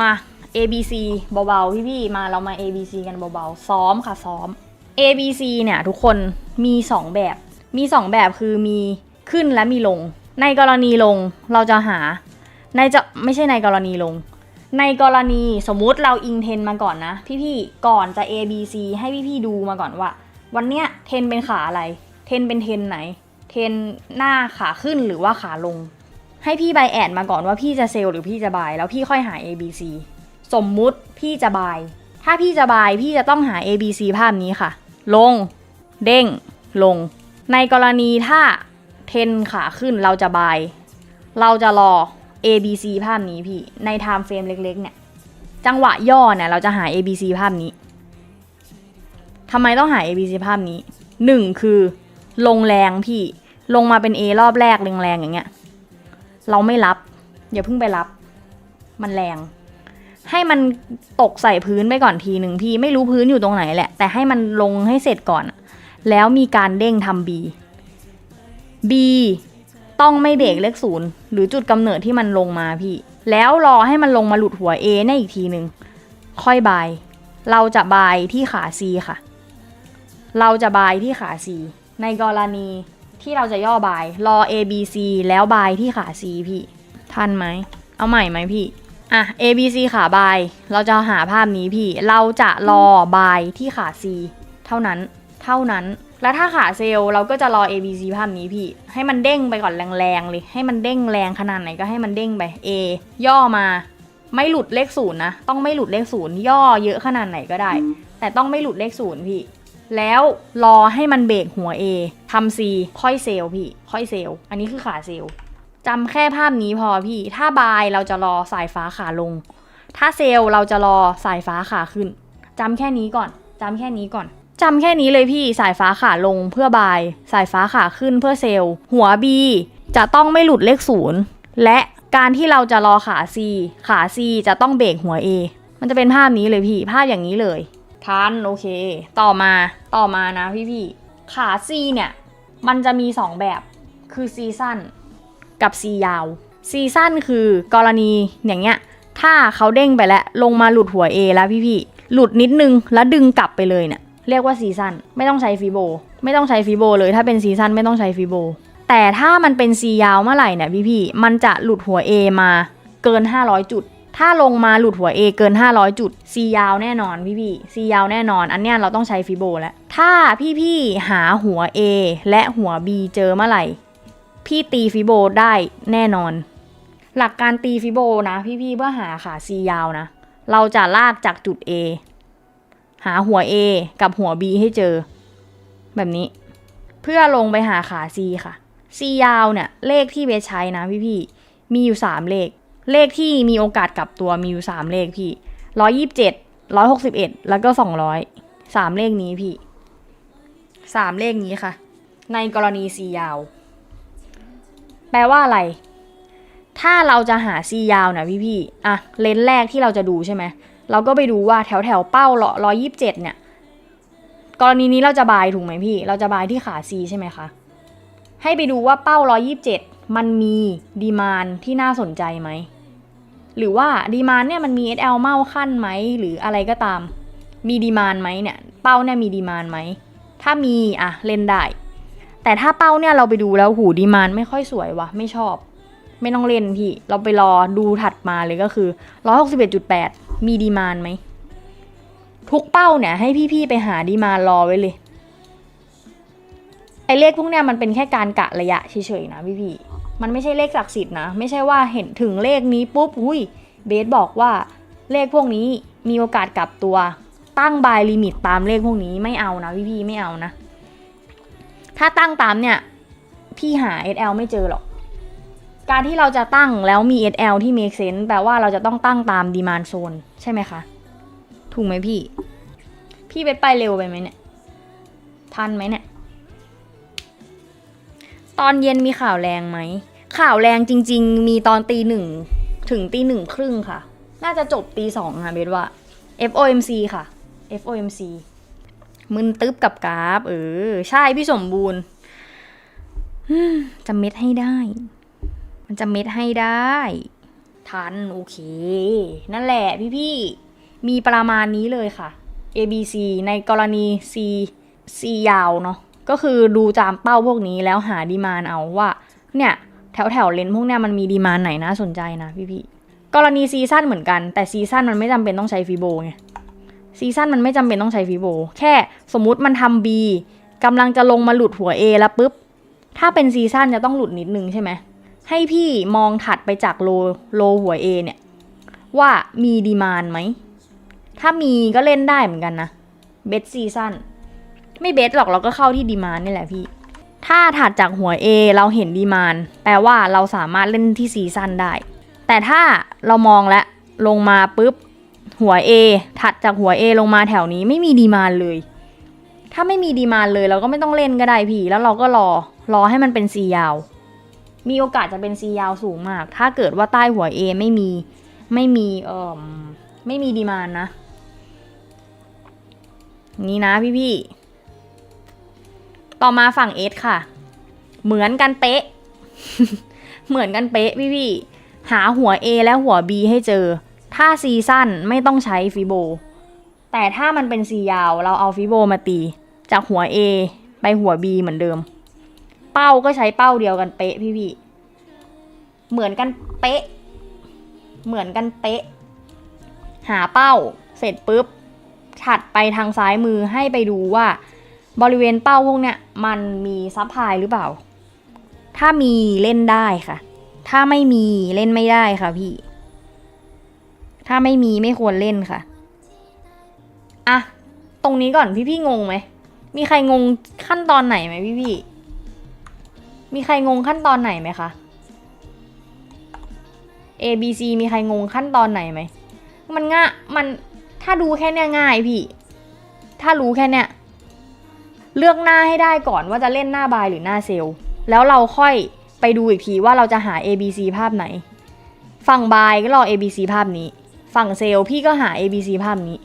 มา A B C เบาๆพี่ๆมาเรามา A B C กันเบาๆซ้อมค่ะซ้อม A B C เนี่ยทุกคนมี 2 แบบ มี 2 แบบคือมีขึ้นและมีลง ในกรณีลงเราจะหาในจะไม่ใช่ในกรณีลง ในกรณีสมมุติเราอิงเทนมาก่อนนะ พี่ๆก่อนจะ A B C ให้พี่ๆดูมาก่อนว่า วันเนี้ยเทนเป็นขาอะไร เทนเป็นเทนไหน เทนหน้าขาขึ้นหรือว่าขาลง ให้พี่ใบแอดมาก่อนว่าพี่จะเซลล์หรือพี่จะบายแล้วพี่ค่อยหา A B C สมมุติพี่จะบาย ถ้าพี่จะบายพี่จะต้องหา A B C ภาพนี้ค่ะ ลง เด้ง ลง ในกรณีถ้าเทนขาขึ้นเราจะบาย เราจะรอ A B C ภาพนี้พี่ ในไทม์เฟรมเล็กๆเนี่ย จังหวะย่อเนี่ยเราจะหา A B C ภาพนี้ทำไมต้องหา A B C ภาพนี้หนึ่งคือ ลงแรงพี่ ลงมาเป็น A รอบแรกแรงๆอย่างเงี้ย เราไม่รับ อย่าเพิ่งไปรับ มันแรง ให้มันตกใส่พื้นไปก่อนทีหนึ่งพี่ไม่รู้พื้นอยู่ตรงไหนแหละ แต่ให้มันลงให้เสร็จก่อน แล้วมีการเด้งทำ B B ต้องไม่เบรกเลขศูนย์หรือจุดกำเนิดที่มันลงมาพี่ แล้วรอให้มันลงมาหลุดหัว A ในอีกทีหนึ่งค่อยบาย เราจะบายที่ขา C ค่ะ เราจะบายที่ขา C ในกรณี ที่เราจะย่อบาย รอ A B C แล้วบายที่ขา C พี่ ทันไหม เอาใหม่ไหมพี่ อะ A B C ขาบาย เราจะหาภาพนี้พี่ เราจะรอบายที่ขา C เท่านั้น เท่านั้น แล้วถ้าขาเซลล์เราก็จะรอ A B C ภาพนี้พี่ ให้มันเด้งไปก่อนแรงๆเลย ให้มันเด้งแรงขนาดไหนก็ให้มันเด้งไป A ย่อมาไม่หลุดเลขศูนย์นะ ต้องไม่หลุดเลขศูนย์ย่อเยอะขนาดไหนก็ได้ แต่ต้องไม่หลุดเลขศูนย์พี่ แล้วรอให้มันเบรกหัว A ทำ C ค่อยเซลพี่ ค่อยเซลอันนี้คือขาเซลจำแค่ภาพนี้พอพี่ ถ้าบายเราจะรอสายฟ้าขาลง ถ้าเซลเราจะรอสายฟ้าขาขึ้นจำแค่นี้ก่อนจำแค่นี้ก่อนจำแค่นี้เลยพี่สายฟ้าขาลงเพื่อบาย สายฟ้าขาขึ้นเพื่อเซลล์ หัว B จะต้องไม่หลุดเลขศูนย์และการที่เราจะรอขา C ขา C จะต้องเบรกหัว A มันจะเป็นภาพนี้เลยพี่ ภาพอย่างนี้เลย ทันโอเค ต่อมาต่อมานะพี่พี่ขา C เนี่ย มันจะมี 2 แบบคือซีซั่นกับ C ยาวซีซั่นคือกรณีอย่างเงี้ย ถ้าเขาเด้งไปแล้ว ลงมาหลุดหัว A แล้วพี่พี่หลุดนิดนึงแล้วดึงกลับไปเลยเนี่ยเรียกว่าซีซั่นไม่ต้องใช้ฟิโบไม่ต้องใช้ฟิโบเลยถ้าเป็นซีซั่นไม่ต้องใช้ฟิโบแต่ถ้ามันเป็น C ยาวเมื่อไหร่เนี่ยพี่พี่มันจะหลุดหัว A มาเกิน 500 จุด ถ้าลงมาหลุดหัว A เกิน 500 จุด C ยาวแน่นอนพี่พี่ C ยาวแน่นอน อันเนี้ยเราต้องใช้ฟิโบแล้ว ถ้าพี่พี่หาหัว A และหัว B เจอเมื่อไหร่ พี่ตีฟิโบได้แน่นอน หลักการตีฟิโบนะพี่พี่เพื่อหาขา C ยาวนะ เราจะลากจากจุด A หาหัว A กับหัว B ให้เจอ แบบนี้ เพื่อลงไปหาขา C ค่ะ C ยาวเนี่ยเลขที่เบสใช้นะพี่พี่มีอยู่ 3 เลข เลขที่มีโอกาสกลับตัวมีอยู่3เลขพี่ร้อยยี่สิบเจ็ดร้อยหกสิบเอ็ดแล้วก็สองร้อยสามเลขนี้พี่สามเลขนี้ค่ะ ในกรณี C ยาว แปลว่าอะไร ถ้าเราจะหา C ยาวนะพี่พี่อะเลนส์แรกที่เราจะดูใช่ไหมเราก็ไปดูว่าแถวแถวเป้าร้อยยี่สิบเจ็ดเนี่ย กรณีนี้เราจะบายถูกไหมพี่ เราจะบายที่ขา C ใช่ไหมคะให้ไปดูว่าเป้า127มันมีดีมานที่น่าสนใจไหม หรือว่าดีมานเนี่ยมันมี SL เมาขั้นไหมหรืออะไรก็ตาม มีดีมานไหมเนี่ยเป้าเนี่ยมีดีมานไหมถ้ามีอะเล่นได้ แต่ถ้าเป้าเนี่ยเราไปดูแล้วหูดีมานไม่ค่อยสวยวะไม่ชอบ ไม่ต้องเล่นพี่ เราไปรอดูถัดมาเลยก็คือ161.8มีดีมานไหมทุกเป้าเนี่ยให้พี่ๆไปหาดีมานรอไว้เลยไอเลขพวกเนี้ยมันเป็นแค่การกะระยะเฉยๆนะพี่ๆ มันไม่ใช่เลขศักดิ์สิทธิ์นะ ไม่ใช่ว่าเห็นถึงเลขนี้ปุ๊บอุ้ยเบสบอกว่าเลขพวกนี้มีโอกาสกลับตัวตั้งบายลิมิตตามเลขพวกนี้ไม่เอานะพี่ๆไม่เอานะ ถ้าตั้งตามเนี่ย พี่หา SL ไม่เจอหรอก การที่เราจะตั้งแล้วมี SL ที่ make sense แปลว่าเราจะต้องตั้งตาม demand zone ใช่ไหมคะ ถูกไหมพี่ พี่เบสไปเร็วไปไหมเนี่ย ทันไหมเนี่ย ตอนเย็นมีข่าวแรงไหม ข่าวแรงจริง ๆ มีตอนตีหนึ่งถึงตีหนึ่งครึ่งค่ะ น่าจะจบตีสองค่ะเบสว่า FOMC ค่ะ FOMC มึนตึ๊บกับกราฟ เออ ใช่พี่สมบูรณ์จะเม็ดให้ได้ มันจะเม็ดให้ได้ ทัน โอเค นั่นแหละพี่ๆมีประมาณนี้เลยค่ะ A B C ในกรณี C C ยาวเนาะ ก็คือดูจามเป้าพวกนี้แล้วหาดีมานเอาว่า เนี่ย แถวแถวเลนพวกเนี้ยมันมีดีมานไหนน่าสนใจนะพี่ๆกรณีซีซั่นเหมือนกัน แต่ซีซั่นมันไม่จำเป็นต้องใช้ฟีโบไงซีซั่นมันไม่จำเป็นต้องใช้ฟีโบแค่สมมุติมันทำ B กำลังจะลงมาหลุดหัว A แล้วปุ๊บ ถ้าเป็นซีซั่นจะต้องหลุดนิดนึงใช่ไหมให้พี่มองถัดไปจากโลโลหัว A เนี่ยว่ามีดีมานไหม ถ้ามีก็เล่นได้เหมือนกันนะเบสซีซั่น ไม่เบสหรอกเราก็เข้าที่ดีมานนี่แหละพี่ ถ้าถัดจากหัว A เราเห็นดีมานแปลว่าเราสามารถเล่นที่ซีซั่นได้ แต่ถ้าเรามองและลงมาปุ๊บหัว A ถัดจากหัว A ลงมาแถวนี้ไม่มีดีมานเลย ถ้าไม่มีดีมานเลยเราก็ไม่ต้องเล่นก็ได้พี่ แล้วเราก็รอรอให้มันเป็นซียาว มีโอกาสจะเป็นซียาวสูงมาก ถ้าเกิดว่าใต้หัว A ไม่มีไม่มีเอ่อไม่มีดีมานนะ นี่นะพี่พี่ ต่อมาฝั่ง S ค่ะ เหมือนกันเป๊ะ เหมือนกันเป๊ะพี่พี่ๆหาหัว A และหัว B ให้เจอ ถ้าซีสั้นไม่ต้องใช้ฟิโบ แต่ถ้ามันเป็นซียาวเราเอาฟิโบมาตี จากหัว A ไปหัว B เหมือนเดิม เป้าก็ใช้เป้าเดียวกันเป๊ะพี่พี่ๆเหมือนกันเป๊ะ เหมือนกันเป๊ะ หาเป้าเสร็จปุ๊บ ถัดไปทางซ้ายมือให้ไปดูว่า บริเวณเป้าพวกเนี้ยมันมีซับพลายหรือเปล่า ถ้ามีเล่นได้ค่ะ ถ้าไม่มีเล่นไม่ได้ค่ะพี่ ถ้าไม่มีไม่ควรเล่นค่ะอะตรงนี้ก่อนพี่พี่งงไหม มีใครงงขั้นตอนไหนไหมพี่พี่ มีใครงงขั้นตอนไหนไหมคะ A B C มีใครงงขั้นตอนไหนไหม มันง่ามันถ้าดูแค่เนี้ยง่ายพี่ ถ้ารู้แค่เนี้ย เลือกหน้าให้ได้ก่อนว่าจะเล่นหน้าบายหรือหน้าเซลล์แล้วเราค่อยไปดูอีกทีว่าเราจะหา A B C ภาพไหน ฝั่งบายก็รอ A B C ภาพนี้ ฝั่งเซลล์พี่ก็หา A B C ภาพนี้